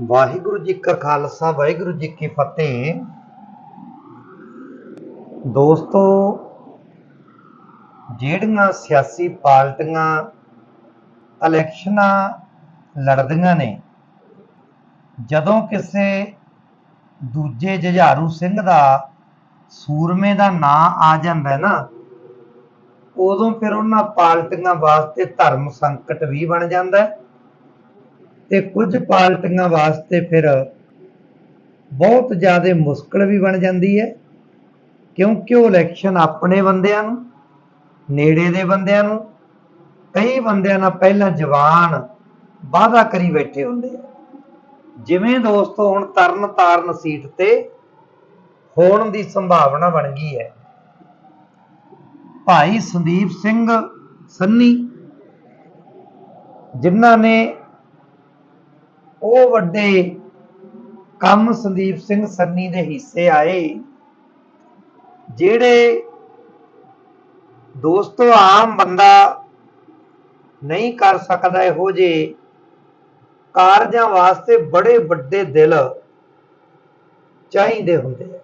ਵਾਹਿਗੁਰੂ ਜੀ ਕਾ ਖਾਲਸਾ, ਵਾਹਿਗੁਰੂ ਜੀ ਕੀ ਫਤਿਹ। ਦੋਸਤੋ, ਜਿਹੜੀਆਂ ਸਿਆਸੀ ਪਾਰਟੀਆਂ ਇਲੈਕਸ਼ਨਾਂ ਲੜਦੀਆਂ ਨੇ, ਜਦੋਂ ਕਿਸੇ ਦੂਜੇ ਜੁਝਾਰੂ ਸਿੰਘ ਦਾ ਸੂਰਮੇ ਦਾ ਨਾਂ ਆ ਜਾਂਦਾ ਨਾ, ਉਦੋਂ ਫਿਰ ਉਹਨਾਂ ਪਾਰਟੀਆਂ ਵਾਸਤੇ ਧਰਮ ਸੰਕਟ ਵੀ ਬਣ ਜਾਂਦਾ ਹੈ। ਤੇ ਕੁਝ ਪਾਰਟੀਆਂ ਵਾਸਤੇ ਫਿਰ ਬਹੁਤ ਜ਼ਿਆਦਾ ਮੁਸ਼ਕਲ ਵੀ ਬਣ ਜਾਂਦੀ ਹੈ, ਕਿਉਂਕਿ ਉਹ ਇਲੈਕਸ਼ਨ ਆਪਣੇ ਬੰਦਿਆਂ ਨੂੰ, ਨੇੜੇ ਦੇ ਬੰਦਿਆਂ ਨੂੰ, ਕਈ ਬੰਦਿਆਂ ਨਾਲ ਪਹਿਲਾਂ ਜਵਾਨ ਵਾਅਦਾ ਕਰੀ ਬੈਠੇ ਹੁੰਦੇ ਆ। ਜਿਵੇਂ ਦੋਸਤੋ ਹੁਣ ਤਰਨ ਤਾਰਨ ਸੀਟ ਤੇ ਹੋਣ ਦੀ ਸੰਭਾਵਨਾ ਬਣ ਗਈ ਹੈ। ਭਾਈ ਸੰਦੀਪ ਸਿੰਘ ਸੰਨੀ, ਜਿਨ੍ਹਾਂ ਨੇ ਉਹ ਵੱਡੇ ਕੰਮ ਸੰਦੀਪ ਸਿੰਘ ਸੰਨੀ ਦੇ ਹਿੱਸੇ ਆਏ, ਜਿਹੜੇ ਦੋਸਤੋ ਆਮ ਬੰਦਾ ਨਹੀਂ ਕਰ ਸਕਦਾ ਇਹੋ ਜੇ ਕਾਰਜਾਂ ਵਾਸਤੇ ਬੜੇ ਵੱਡੇ ਦਿਲ ਚਾਹੀਦੇ ਹੁੰਦੇ ਆ।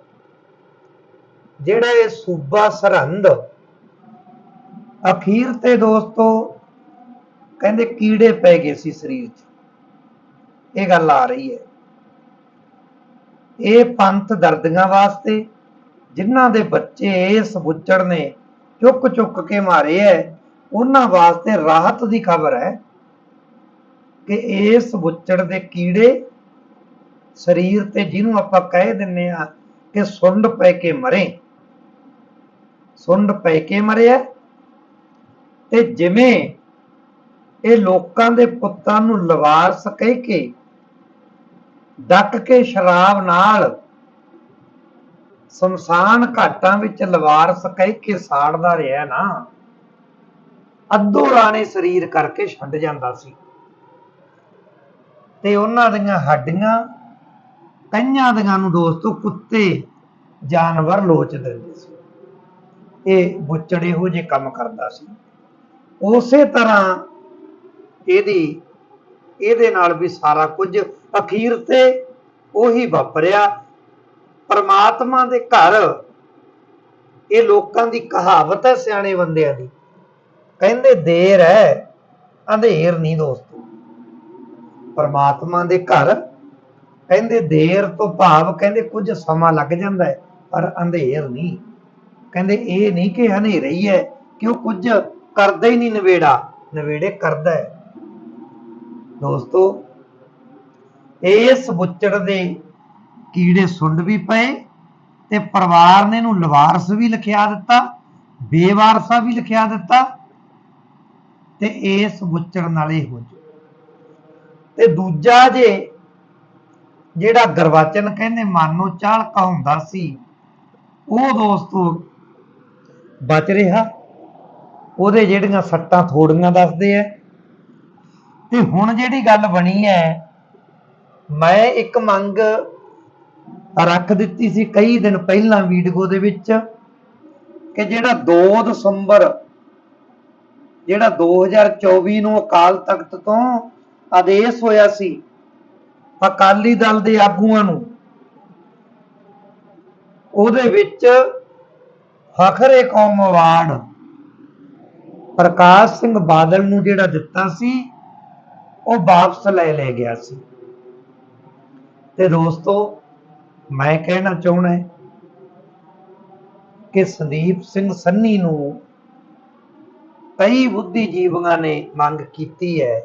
ਜਿਹੜਾ ਇਹ ਸੂਬਾ ਸਰਹੰਦ ਅਖੀਰ ਤੇ ਦੋਸਤੋ ਕਹਿੰਦੇ ਕੀੜੇ ਪੈ ਗਏ ਸੀ ਸਰੀਰ 'ਚ। ਇਹ ਗੱਲ ਆ ਰਹੀ ਹੈ। ਇਹ ਪੰਥ ਦਰਦੀਆਂ ਵਾਸਤੇ, ਜਿਨ੍ਹਾਂ ਦੇ ਬੱਚੇ ਇਸ ਬੁੱਚੜ ਨੇ ਚੁੱਕ ਚੁੱਕ ਕੇ ਮਾਰੇ ਐ, ਉਹਨਾਂ ਵਾਸਤੇ ਰਾਹਤ ਦੀ ਖਬਰ ਹੈ ਕਿ ਇਸ ਬੁੱਚੜ ਦੇ ਕੀੜੇ ਸਰੀਰ ਤੇ ਜਿਹਨੂੰ ਆਪਾਂ ਕਹਿ ਦਿੰਨੇ ਆ ਕਿ ਸੁੰਡ ਪੈ ਕੇ ਮਰੇ। ਸੁੰਡ ਪੈ ਕੇ ਮਰਿਆ ਤੇ ਜਿਵੇਂ ਇਹ ਲੋਕਾਂ ਦੇ ਪੁੱਤਾਂ ਨੂੰ ਲਵਾਰਸ ਕਹਿ ਕੇ ਡੱਕ ਕੇ ਸ਼ਰਾਬ ਨਾਲ ਸ਼ਮਸ਼ਾਨ ਘਾਟਾਂ ਵਿੱਚ ਲਵਾਰਸ ਕਹਿ ਕੇ ਸਾੜਦਾ ਰਿਹਾ ਨਾ। ਅੱਧੋ ਰਾਣੇ ਸਰੀਰ ਕਰਕੇ ਛੱਡ ਜਾਂਦਾ ਸੀ। ਤੇ ਉਹਨਾਂ ਦੀਆਂ ਹੱਡੀਆਂ ਕਈਆਂ ਦੀਆਂ ਨੂੰ ਦੋਸਤੋ ਕੁੱਤੇ, ਜਾਨਵਰ ਲੋਚ ਦਿੰਦੇ ਸੀ। ਇਹ ਬੁੱਚੜ ਇਹੋ ਜਿਹੇ ਕੰਮ ਕਰਦਾ ਸੀ। ਉਸੇ ਤਰ੍ਹਾਂ ਇਹਦੀ ਇਹਦੇ ਨਾਲ ਵੀ ਸਾਰਾ ਕੁਝ ਅਖੀਰ ਤੇ ਉਹੀ ਵਾਪਰਿਆ। ਪਰਮਾਤਮਾ ਦੇ ਘਰ ਇਹ ਲੋਕਾਂ ਦੀ ਕਹਾਵਤ ਹੈ ਸਿਆਣੇ ਬੰਦਿਆਂ ਦੀ। ਕਹਿੰਦੇ, ਦੇਰ ਹੈ, ਅੰਧੇਰ ਨਹੀਂ ਦੋਸਤੋ। ਪਰਮਾਤਮਾ ਦੇ ਘਰ ਕਹਿੰਦੇ, ਦੇਰ ਤੋਂ ਭਾਵ ਕਹਿੰਦੇ, ਕੁਝ ਸਮਾਂ ਲੱਗ ਜਾਂਦਾ ਹੈ, ਪਰ ਅੰਧੇਰ ਨਹੀਂ ਕਹਿੰਦੇ, ਇਹ ਨਹੀਂ ਕਿ ਹਨੇਰਾ ਹੀ ਹੈ ਕਿ ਉਹ ਕੁਝ ਕਰਦਾ ਹੀ ਨਹੀਂ ਨਵੇੜਾ। ਨਵੇੜੇ ਕਰਦਾ ਹੈ। ਦੋਸਤੋ, ਇਸ ਬੁੱਚੜ ਦੇ ਕੀੜੇ ਸੁੰਡ ਵੀ ਪਏ ਤੇ ਪਰਿਵਾਰ ਨੇ ਇਹਨੂੰ ਲਵਾਰਸ ਵੀ ਲਿਖਿਆ ਦਿੱਤਾ, ਬੇਵਾਰਸਾ ਵੀ ਲਿਖਿਆ ਦਿੱਤਾ ਤੇ ਇਸ ਬੁੱਚੜ ਨਾਲ ਇਹ ਹੋ ਜਾ। ਤੇ ਦੂਜਾ ਜੇ ਜਿਹੜਾ ਗਰਵਾਚਨ ਕਹਿੰਦੇ, ਮਨ ਨੂੰ ਚਾਲ ਕਹਾਉਂਦਾ ਸੀ, ਉਹ ਦੋਸਤੋ ਬਚ ਰਿਹਾ। ਉਹਦੇ ਜਿਹੜੀਆਂ ਸੱਟਾਂ ਥੋੜੀਆਂ ਦੱਸਦੇ ਆ। ਤੇ ਹੁਣ ਜਿਹੜੀ ਗੱਲ ਬਣੀ ਹੈ, ਮੈਂ ਇੱਕ ਮੰਗ ਰੱਖ ਦਿੱਤੀ ਸੀ ਕਈ ਦਿਨ ਪਹਿਲਾਂ ਵੀਡੀਓ ਦੇ ਵਿੱਚ ਕਿ ਜਿਹੜਾ 2 ਦਸੰਬਰ, ਜਿਹੜਾ 2024 ਨੂੰ ਅਕਾਲ ਤਖਤ ਤੋਂ ਆਦੇਸ਼ ਹੋਇਆ ਸੀ ਅਕਾਲੀ ਦਲ ਦੇ ਆਗੂਆਂ ਨੂੰ, ਉਹਦੇ ਵਿੱਚ ਫਖਰੇ ਕੌਮ ਅਵਾਰਡ ਪ੍ਰਕਾਸ਼ ਸਿੰਘ ਬਾਦਲ ਨੂੰ ਜਿਹੜਾ ਦਿੱਤਾ ਸੀ ਉਹ ਵਾਪਸ ਲੈ ਲੈ ਗਿਆ ਸੀ। ਤੇ ਦੋਸਤੋ, ਮੈਂ ਕਹਿਣਾ ਚਾਹੁੰਦਾ ਕਿ ਸੰਦੀਪ ਸਿੰਘ ਸੰਨੀ ਨੂੰ ਕਈ ਬੁੱਧੀਜੀਵੀਆਂ ਨੇ ਮੰਗ ਕੀਤੀ ਹੈ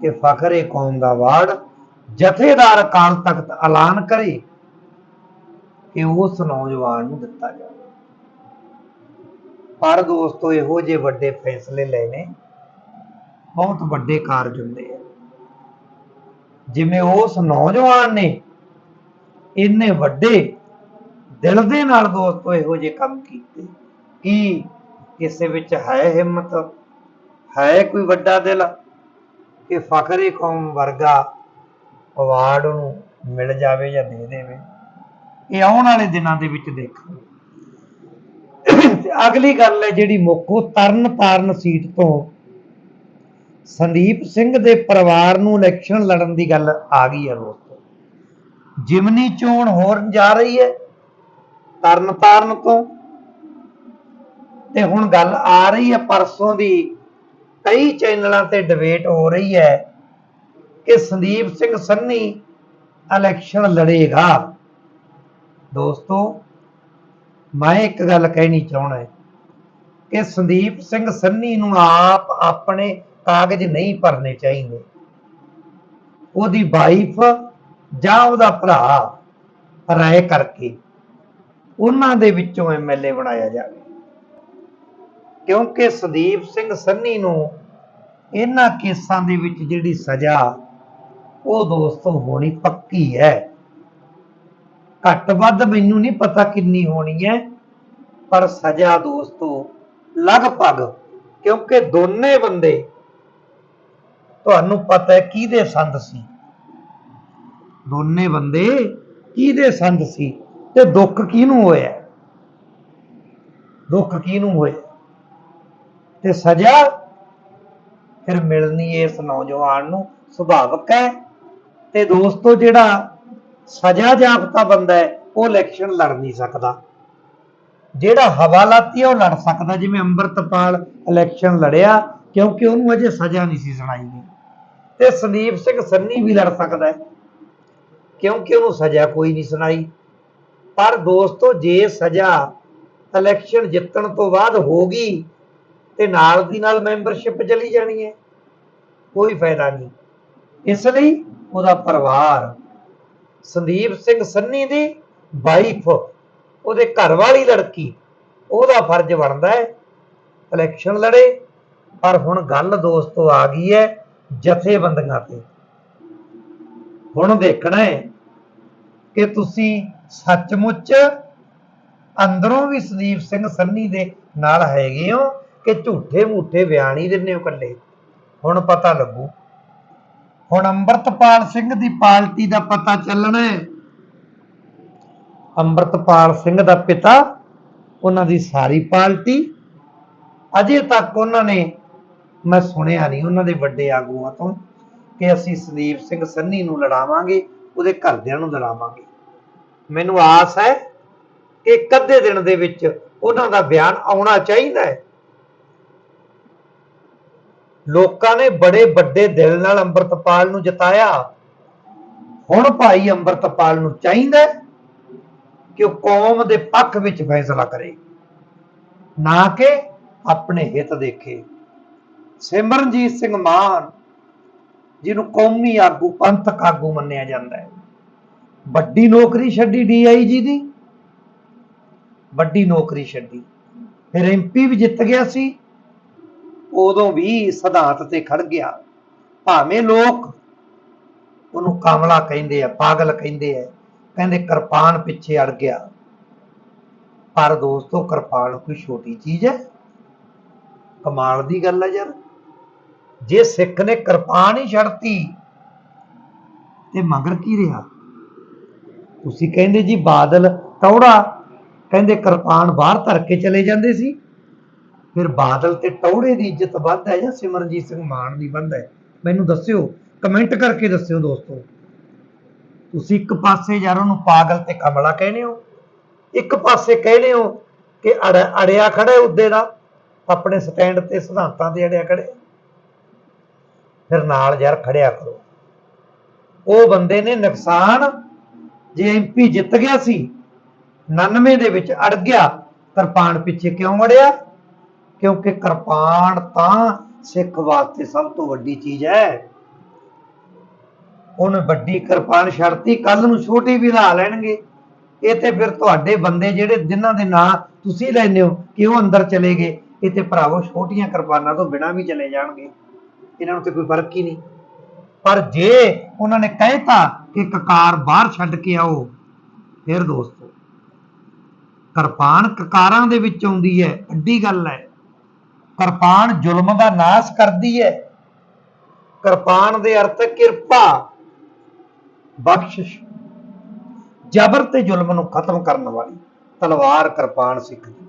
ਕਿ ਫਖਰੇ ਕੌਮ ਦਾ ਅਵਾਰਡ ਜਥੇਦਾਰ ਅਕਾਲ ਤਖਤ ਐਲਾਨ ਕਰੇ ਕਿ ਉਸ ਨੌਜਵਾਨ ਨੂੰ ਦਿੱਤਾ ਜਾਵੇ। ਪਰ ਦੋਸਤੋ, ਇਹੋ ਜਿਹੇ ਵੱਡੇ ਫੈਸਲੇ ਲੈਣੇ ਬਹੁਤ ਵੱਡੇ ਕਾਰਜ ਹੁੰਦੇ ਆ। ਜਿਵੇਂ ਉਸ ਨੌਜਵਾਨ ਨੇ ਇੰਨੇ ਵੱਡੇ ਦਿਲ ਦੇ ਨਾਲ ਦੋਸਤੋ ਇਹੋ ਜਿਹੇ ਕੰਮ ਕੀਤੇ, ਕੀ ਕਿਸੇ ਵਿੱਚ ਹੈ ਹਿੰਮਤ, ਹੈ ਕੋਈ ਵੱਡਾ ਦਿਲ, ਕਿ ਫਖਰੇ ਕੌਮ ਵਰਗਾ ਅਵਾਰਡ ਨੂੰ ਮਿਲ ਜਾਵੇ ਜਾਂ ਦੇ ਦੇਵੇ। ਇਹ ਆਉਣ ਵਾਲੇ ਦਿਨਾਂ ਦੇ ਵਿੱਚ ਦੇਖਾਂਗੇ। ਅਗਲੀ ਗੱਲ ਹੈ ਜਿਹੜੀ ਮੁੱਖ ਤਰਨ ਤਾਰਨ ਸੀਟ ਤੋਂ ਸੰਦੀਪ ਸਿੰਘ ਦੇ ਪਰਿਵਾਰ ਨੂੰ ਇਲੈਕਸ਼ਨ ਲੜਨ ਦੀ ਗੱਲ ਆ ਗਈ ਹੈ ਦੋਸਤੋ। ਜਿਮਨੀ ਚੋਣ ਹੋਰ ਜਾ ਰਹੀ ਹੈ ਤਰਨ ਤੋਂ। ਤੇ ਹੁਣ ਗੱਲ ਆ ਰਹੀ ਹੈ ਪਰਸੋਂ ਦੀ, ਕਈ ਚੈਨਲਾਂ ਤੇ ਡਿਬੇਟ ਹੋ ਰਹੀ ਹੈ ਕਿ ਸੰਦੀਪ ਸਿੰਘ ਸੰਨੀ ਇਲੈਕਸ਼ਨ ਲੜੇਗਾ। ਦੋਸਤੋ, ਮੈਂ ਇੱਕ ਗੱਲ ਕਹਿਣੀ ਚਾਹਣਾ ਕਿ ਸੰਦੀਪ ਸਿੰਘ ਸੰਨੀ ਨੂੰ ਆਪ ਆਪਣੇ ਕਾਗਜ਼ ਨਹੀਂ ਭਰਨੇ ਚਾਹੀਦੇ। ਉਹਦੀ ਵਾਈਫ ਜਾਂ ਉਹਦਾ ਭਰਾ ਰਾਏ ਕਰਕੇ ਉਹਨਾਂ ਦੇ ਵਿੱਚੋਂ ਐਮਐਲਏ ਬਣਾਇਆ ਜਾਵੇ। ਕਿਉਂਕਿ ਸੰਦੀਪ ਸਿੰਘ ਸੰਨੀ ਨੂੰ ਇਹਨਾਂ ਕੇਸਾਂ ਦੇ ਵਿੱਚ ਜਿਹੜੀ ਸਜ਼ਾ, ਉਹ ਦੋਸਤੋ ਹੋਣੀ ਪੱਕੀ ਹੈ। ਘੱਟ ਵੱਧ ਮੈਨੂੰ ਨਹੀਂ ਪਤਾ ਕਿੰਨੀ ਹੋਣੀ ਹੈ, ਪਰ ਸਜ਼ਾ ਦੋਸਤੋ ਲਗਭਗ ਕਿਉਂਕਿ ਦੋਨੇ ਬੰਦੇ ਤੁਹਾਨੂੰ ਪਤਾ ਹੈ ਕਿਹਦੇ ਸੰਦ ਸੀ? ਦੋਨੇ ਬੰਦੇ ਕਿਹਦੇ ਸੰਦ ਸੀ ਤੇ ਦੁੱਖ ਕਿਹਨੂੰ ਹੋਇਆ? ਦੁੱਖ ਕਿਹਨੂੰ ਹੋਇਆ? ਤੇ ਸਜ਼ਾ ਫਿਰ ਮਿਲਣੀ ਇਸ ਨੌਜਵਾਨ ਨੂੰ, ਸੁਭਾਵਕ ਹੈ ਤੇ ਦੋਸਤੋ ਜਿਹੜਾ ਸਜ਼ਾ ਜਾਪਤਾ ਬੰਦਾ ਹੈ, ਉਹ ਇਲੈਕਸ਼ਨ ਲੜ ਨਹੀਂ ਸਕਦਾ। ਜਿਹੜਾ ਹਵਾਲਾਤੀ ਹੈ ਉਹ ਲੜ ਸਕਦਾ, ਜਿਵੇਂ ਅੰਮ੍ਰਿਤਪਾਲ ਇਲੈਕਸ਼ਨ ਲੜਿਆ, ਕਿਉਂਕਿ ਉਹਨੂੰ ਅਜੇ ਸਜ਼ਾ ਨਹੀਂ ਸੀ ਸੁਣਾਈ ਗਈ। ਤੇ ਸੰਦੀਪ ਸਿੰਘ ਸੰਨੀ ਵੀ ਲੜ ਸਕਦਾ ਹੈ। ਕਿਉਂਕਿ ਉਹਨੂੰ ਸਜ਼ਾ ਕੋਈ ਨਹੀਂ ਸੁਣਾਈ। ਪਰ ਦੋਸਤੋ, ਜੇ ਸਜ਼ਾ ਇਲੈਕਸ਼ਨ ਜਿੱਤਣ ਤੋਂ ਬਾਅਦ ਹੋ ਗਈ, ਤੇ ਨਾਲ ਦੀ ਨਾਲ ਮੈਂਬਰਸ਼ਿਪ ਚਲੀ ਜਾਣੀ ਹੈ। ਕੋਈ ਫਾਇਦਾ ਨਹੀਂ। ਇਸ ਲਈ ਉਹਦਾ ਪਰਿਵਾਰ ਸੰਦੀਪ ਸਿੰਘ ਸੰਨੀ ਦੀ ਵਾਈਫ ਉਹਦੇ ਘਰ ਵਾਲੀ ਲੜਕੀ, ਉਹਦਾ ਫਰਜ਼ ਬਣਦਾ ਹੈ ਇਲੈਕਸ਼ਨ ਲੜੇ। ਪਰ ਹੁਣ ਗੱਲ ਦੋਸਤੋ ਆ ਗਈ ਹੈ ਜਥੇਬੰਦੀਆਂ ਤੇ। ਹੁਣ ਦੇਖਣਾ ਹੈ ਕਿ ਤੁਸੀਂ ਸੱਚਮੁੱਚ ਅੰਦਰੋਂ ਵੀ ਸੰਦੀਪ ਸਿੰਘ ਸੰਨੀ ਦੇ ਨਾਲ ਹੈਗੇ ਹੋ ਕਿ ਝੂਠੇ ਮੂਠੇ ਬਿਆਨ ਹੀ ਦਿੰਦੇ ਹੋ ਇਕੱਲੇ? ਹੁਣ ਪਤਾ ਲੱਗੂ। ਹੁਣ ਅੰਮ੍ਰਿਤਪਾਲ ਸਿੰਘ ਦੀ ਪਾਰਟੀ ਦਾ ਪਤਾ ਚੱਲਣਾ ਹੈ। ਅੰਮ੍ਰਿਤਪਾਲ ਸਿੰਘ ਦਾ ਪਿਤਾ, ਉਹਨਾਂ ਦੀ ਸਾਰੀ ਪਾਰਟੀ। ਅਜੇ ਤੱਕ ਉਹਨਾਂ ਨੇ ਮੈਂ ਸੁਣਿਆ ਨਹੀਂ ਉਹਨਾਂ ਦੇ ਵੱਡੇ ਆਗੂਆਂ ਤੋਂ ਕਿ ਅਸੀਂ ਸੰਦੀਪ ਸਿੰਘ ਸੰਨੀ ਨੂੰ ਲੜਾਵਾਂਗੇ, ਉਹਦੇ ਘਰਦਿਆਂ ਨੂੰ ਲੜਾਵਾਂਗੇ। ਮੈਨੂੰ ਆਸ ਹੈ ਕਿ ਇੱਕ ਦਿਨ ਦੇ ਵਿੱਚ ਉਹਨਾਂ ਦਾ ਬਿਆਨ ਆਉਣਾ ਚਾਹੀਦਾ ਹੈ। ਲੋਕਾਂ ਨੇ ਬੜੇ ਵੱਡੇ ਦਿਲ ਨਾਲ ਅੰਮ੍ਰਿਤਪਾਲ ਨੂੰ ਜਿਤਾਇਆ। ਹੁਣ ਭਾਈ ਅੰਮ੍ਰਿਤਪਾਲ ਨੂੰ ਚਾਹੀਦਾ ਕਿ ਉਹ ਕੌਮ ਦੇ ਪੱਖ ਵਿੱਚ ਫੈਸਲਾ ਕਰੇ। ਨਾ ਕਿ ਆਪਣੇ ਹਿੱਤ ਦੇਖੇ। ਸਿਮਰਨਜੀਤ ਸਿੰਘ ਮਾਨ, ਜਿਹਨੂੰ ਕੌਮੀ ਆਗੂ, ਪੰਥਕ ਆਗੂ ਮੰਨਿਆ ਜਾਂਦਾ ਹੈ। ਵੱਡੀ ਨੌਕਰੀ ਛੱਡੀ ਡੀਆਈਜੀ ਦੀ। ਵੱਡੀ ਨੌਕਰੀ ਛੱਡੀ। ਫਿਰ ਐਮਪੀ ਵੀ ਜਿੱਤ ਗਿਆ ਸੀ। ਉਦੋਂ ਵੀ ਸਿਧਾਂਤ ਤੇ ਖੜ ਗਿਆ। ਭਾਵੇਂ ਲੋਕ ਉਹਨੂੰ ਕਾਮਲਾ ਕਹਿੰਦੇ ਆ, ਪਾਗਲ ਕਹਿੰਦੇ ਆ, ਕਹਿੰਦੇ ਕਿਰਪਾਨ ਪਿੱਛੇ ਅੜ ਗਿਆ। ਪਰ ਦੋਸਤੋ, ਕਿਰਪਾਨ ਕੋਈ ਛੋਟੀ ਚੀਜ਼ ਹੈ। ਕਮਾਲ ਦੀ ਗੱਲ ਹੈ ਯਾਰ। ਜੇ ਸਿੱਖ ਨੇ ਕਿਰਪਾਨ ਹੀ ਛੱਡਤੀ, ਤੇ ਮਗਰ ਕੀ ਰਿਹਾ? ਤੁਸੀਂ ਕਹਿੰਦੇ ਜੀ ਬਾਦਲ ਟੌੜਾ, ਕਹਿੰਦੇ ਕਿਰਪਾਨ ਬਾਹਰ ਧਰ ਕੇ ਚਲੇ ਜਾਂਦੇ ਸੀ। ਫਿਰ ਬਾਦਲ ਤੇ ਟੌੜੇ ਦੀ ਇੱਜ਼ਤ ਵੱਧ ਹੈ ਜਾਂ ਸਿਮਰਨਜੀਤ ਸਿੰਘ ਮਾਨ ਦੀ ਵੱਧ ਹੈ? ਮੈਨੂੰ ਦੱਸਿਓ, ਕਮੈਂਟ ਕਰਕੇ ਦੱਸਿਓ ਦੋਸਤੋ। ਤੁਸੀਂ ਇੱਕ ਪਾਸੇ ਯਾਰ ਉਹਨੂੰ ਪਾਗਲ ਤੇ ਕਮਲਾ ਕਹਿੰਦੇ ਹੋ, ਇੱਕ ਪਾਸੇ ਕਹਿੰਦੇ ਹੋ ਕਿ ਅੜ- ਅੜਿਆ ਖੜਾ ਹੈ ਉੱਦੇ ਦਾ, ਆਪਣੇ ਸਟੈਂਡ ਤੇ ਸਿਧਾਂਤਾਂ ਤੇ ਅੜਿਆ ਖੜੇ ਫਿਰ ਨਾਲ ਯਾਰ ਖੜਿਆ ਕਰੋ। ਉਹ ਬੰਦੇ ਨੇ ਨੁਕਸਾਨ ਜੇ ਐਮਪੀ ਜਿੱਤ ਗਿਆ ਸੀ 99 ਦੇ ਵਿੱਚ ਅੜ ਗਿਆ, ਕਿਰਪਾਨ ਪਿੱਛੇ ਕਿਉਂ ਵੜਿਆ ਕਿਉਂਕਿ ਕਿਰਪਾਨ ਤਾਂ ਸਿੱਖ ਵਾਸਤੇ ਸਭ ਤੋਂ ਵੱਡੀ ਚੀਜ਼ ਹੈ। ਉਹਨੇ ਵੱਡੀ ਕਿਰਪਾਨ ਛੱਡਤੀ ਕੱਲ ਨੂੰ ਛੋਟੀ ਵੀ ਲਾ ਲੈਣਗੇ। ਇਹ ਤੇ ਫਿਰ ਤੁਹਾਡੇ ਬੰਦੇ ਜਿਹੜੇ ਜਿਨ੍ਹਾਂ ਦੇ ਨਾਂ ਤੁਸੀਂ ਲੈਂਦੇ ਹੋ ਕਿ ਉਹ ਅੰਦਰ ਚਲੇ ਗਏ? ਇਹ ਤੇ ਭਰਾਵੋ, ਛੋਟੀਆਂ ਕਿਰਪਾਨਾਂ ਤੋਂ ਬਿਨਾਂ ਵੀ ਚਲੇ ਜਾਣਗੇ। ਇਹਨਾਂ ਨੂੰ ਤੇ ਕੋਈ ਫ਼ਰਕ ਹੀ ਨਹੀਂ। ਪਰ ਜੇ ਉਹਨਾਂ ਨੇ ਕਹਿਤਾ ਕਿ ਕਕਾਰ ਬਾਹਰ ਛੱਡ ਕੇ ਆਓ, ਫਿਰ ਦੋਸਤੋ, ਕਿਰਪਾਨ ਕਕਾਰਾਂ ਦੇ ਵਿੱਚ ਆਉਂਦੀ ਹੈ, ਵੱਡੀ ਗੱਲ ਹੈ। ਕਿਰਪਾਨ ਜ਼ੁਲਮ ਦਾ ਨਾਸ਼ ਕਰਦੀ ਹੈ। ਕਿਰਪਾਨ ਦੇ ਅਰਥ ਕਿਰਪਾ, ਬਖਸ਼ਿਸ਼, ਜ਼ਬਰ ਤੇ ਜ਼ੁਲਮ ਨੂੰ ਖਤਮ ਕਰਨ ਵਾਲੀ ਤਲਵਾਰ ਕਿਰਪਾਨ ਸਿੱਖਦੀ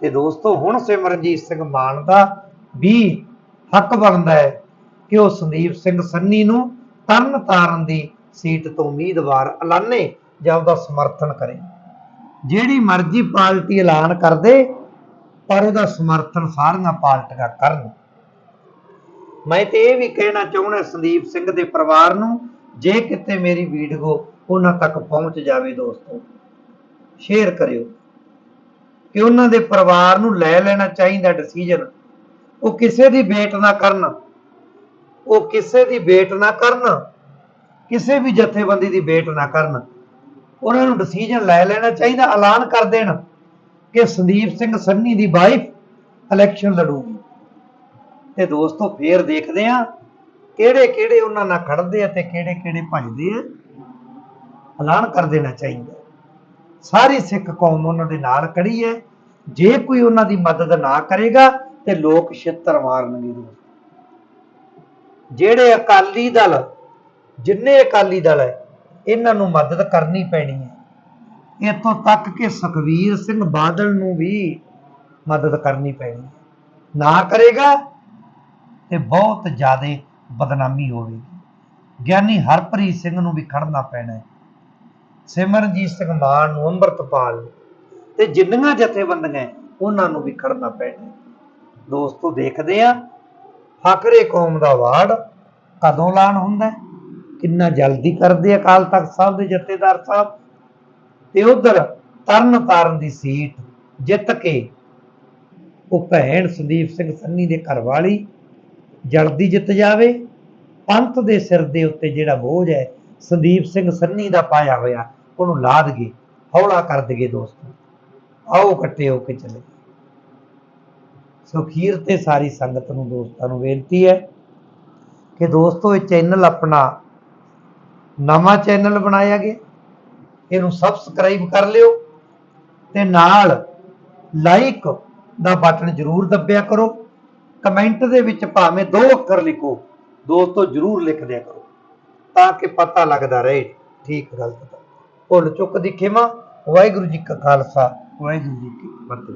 ਤੇ ਦੋਸਤੋ, ਹੁਣ ਸਿਮਰਨਜੀਤ ਸਿੰਘ ਮਾਨ ਦਾ ਵੀ ਹੱਕ ਬਣਦਾ ਹੈ ਕਿ ਉਹ ਸੰਦੀਪ ਸਿੰਘ ਸੰਨੀ ਨੂੰ ਤਰਨ ਤਾਰਨ ਦੀ ਸੀਟ ਤੋਂ ਉਮੀਦਵਾਰ ਐਲਾਨੇ ਜਾਂ ਉਹਦਾ ਸਮਰਥਨ ਕਰੇ। ਜਿਹੜੀ ਮਰਜ਼ੀ ਪਾਰਟੀ ਐਲਾਨ ਕਰਦੇ, ਪਰ ਉਹਦਾ ਸਮਰਥਨ ਸਾਰੀਆਂ ਪਾਰਟੀਆਂ ਕਰਨ। ਮੈਂ ਤੇ ਇਹ ਵੀ ਕਹਿਣਾ ਚਾਹੁੰਦਾ ਸੰਦੀਪ ਸਿੰਘ ਦੇ ਪਰਿਵਾਰ ਨੂੰ, ਜੇ ਕਿਤੇ ਮੇਰੀ ਵੀਡੀਓ ਉਹਨਾਂ ਤੱਕ ਪਹੁੰਚ ਜਾਵੇ ਦੋਸਤੋ ਸ਼ੇਅਰ ਕਰਿਓ। ਕਿ ਉਹਨਾਂ ਦੇ ਪਰਿਵਾਰ ਨੂੰ ਲੈ ਲੈਣਾ ਚਾਹੀਦਾ ਡਿਸੀਜਨ ਉਹ ਕਿਸੇ ਦੀ ਵੇਟ ਨਾ ਕਰਨ। ਉਹ ਕਿਸੇ ਦੀ ਵੇਟ ਨਾ ਕਰਨ। ਕਿਸੇ ਵੀ ਜਥੇਬੰਦੀ ਦੀ ਵੇਟ ਨਾ ਕਰਨ। ਉਹਨਾਂ ਨੂੰ ਡਿਸੀਜਨ ਲੈ ਲੈਣਾ ਚਾਹੀਦਾ, ਐਲਾਨ ਕਰ ਦੇਣ ਕਿ ਸੰਦੀਪ ਸਿੰਘ ਸੰਨੀ ਦੀ ਵਾਈਫ ਇਲੈਕਸ਼ਨ ਲੜੂਗੀ। ਤੇ ਦੋਸਤੋ, ਫੇਰ ਦੇਖਦੇ ਆ ਕਿਹੜੇ ਕਿਹੜੇ ਉਹਨਾਂ ਨਾਲ ਖੜਦੇ ਆ ਤੇ ਕਿਹੜੇ ਕਿਹੜੇ ਭੱਜਦੇ ਆ। ਐਲਾਨ ਕਰ ਦੇਣਾ ਚਾਹੀਦਾ। ਸਾਰੀ ਸਿੱਖ ਕੌਮ ਉਹਨਾਂ ਦੇ ਨਾਲ ਖੜੀ ਹੈ। ਜੇ ਕੋਈ ਉਹਨਾਂ ਦੀ ਮਦਦ ਨਾ ਕਰੇਗਾ ਤੇ ਲੋਕ ਛਿੱਤਰ ਮਾਰਨਗੇ ਜਿਹੜੇ ਅਕਾਲੀ ਦਲ, ਜਿੰਨੇ ਅਕਾਲੀ ਦਲ ਹੈ, ਇਹਨਾਂ ਨੂੰ ਮਦਦ ਕਰਨੀ ਪੈਣੀ ਹੈ। ਇੱਥੋਂ ਤੱਕ ਕਿ ਸੁਖਵੀਰ ਸਿੰਘ ਬਾਦਲ ਨੂੰ ਵੀ ਮਦਦ ਕਰਨੀ ਪੈਣੀ ਹੈ। ਨਾ ਕਰੇਗਾ ਤੇ ਬਹੁਤ ਜ਼ਿਆਦਾ ਬਦਨਾਮੀ ਹੋਵੇਗੀ। ਗਿਆਨੀ ਹਰਪ੍ਰੀਤ ਸਿੰਘ ਨੂੰ ਵੀ ਖੜਨਾ ਪੈਣਾ ਹੈ। ਸਿਮਰਨਜੀਤ ਸਿੰਘ ਮਾਨ ਨੂੰ ਅੰਮ੍ਰਿਤਪਾਲ ਨੂੰ ਤੇ ਜਿੰਨੀਆਂ ਜਥੇਬੰਦੀਆਂ ਉਹਨਾਂ ਨੂੰ ਵੀ ਖੜਨਾ ਪੈਣਾ ਦੋਸਤੋ ਦੇਖਦੇ ਆ। ਫਕਰੇ ਕੌਮ ਦਾ ਵਾਰਡ ਕਦੋਂ ਐਲਾਨ ਹੁੰਦਾ ਕਿੰਨਾ ਜਲਦੀ ਕਰਦੇ ਅਕਾਲ ਤਖਤ ਸਾਹਿਬ ਦੇ ਜਥੇਦਾਰ ਸਾਹਿਬ? ਤੇ ਉਧਰ ਤਰਨ ਤਾਰਨ ਦੀ ਸੀਟ ਜਿੱਤ ਕੇ ਉਹ ਭੈਣ ਸੰਦੀਪ ਸਿੰਘ ਸੰਨੀ ਦੇ ਘਰ ਵਾਲੀ ਜਲਦੀ ਜਿੱਤ ਜਾਵੇ। ਪੰਥ ਦੇ ਸਿਰ ਦੇ ਉੱਤੇ ਜਿਹੜਾ ਬੋਝ ਹੈ, ਸੰਦੀਪ ਸਿੰਘ ਸੰਨੀ ਦਾ ਪਾਇਆ ਹੋਇਆ, ਉਹਨੂੰ ਲਾ ਦਈਏ ਹੌਲਾ ਕਰ ਦਈਏ ਦੋਸਤੋ। ਆਓ ਇਕੱਠੇ ਹੋ ਕੇ ਚੱਲੇ ਸੋ ਖੀਰ ਤੇ ਸਾਰੀ ਸੰਗਤ ਨੂੰ ਦੋਸਤਾਂ ਨੂੰ ਬੇਨਤੀ ਹੈ ਕਿ ਦੋਸਤੋ, ਇਹ ਚੈਨਲ ਆਪਣਾ ਨਵਾਂ ਚੈਨਲ ਬਣਾਇਆ ਗਿਆ। ਇਹਨੂੰ ਸਬਸਕ੍ਰਾਈਬ ਕਰ ਲਿਓ ਤੇ ਨਾਲ ਲਾਈਕ ਦਾ ਬਟਨ ਜ਼ਰੂਰ ਦੱਬਿਆ ਕਰੋ। ਕਮੈਂਟ ਦੇ ਵਿੱਚ ਭਾਵੇਂ ਦੋ ਅੱਖਰ ਲਿਖੋ, ਦੋਸਤੋ, ਜ਼ਰੂਰ ਲਿਖ ਦਿਆ ਕਰੋ ਤਾਂ ਕਿ ਪਤਾ ਲੱਗਦਾ ਰਹੇ ਠੀਕ ਗਲਤ ਭੁੱਲ ਚੁੱਕ ਦੀ ਖਿਮਾ। ਵਾਹਿਗੁਰੂ ਜੀ ਕਾ ਖਾਲਸਾ। ਵਾਹਿਗੁਰੂ ਜੀ ਕੀ ਫਤਿਹ।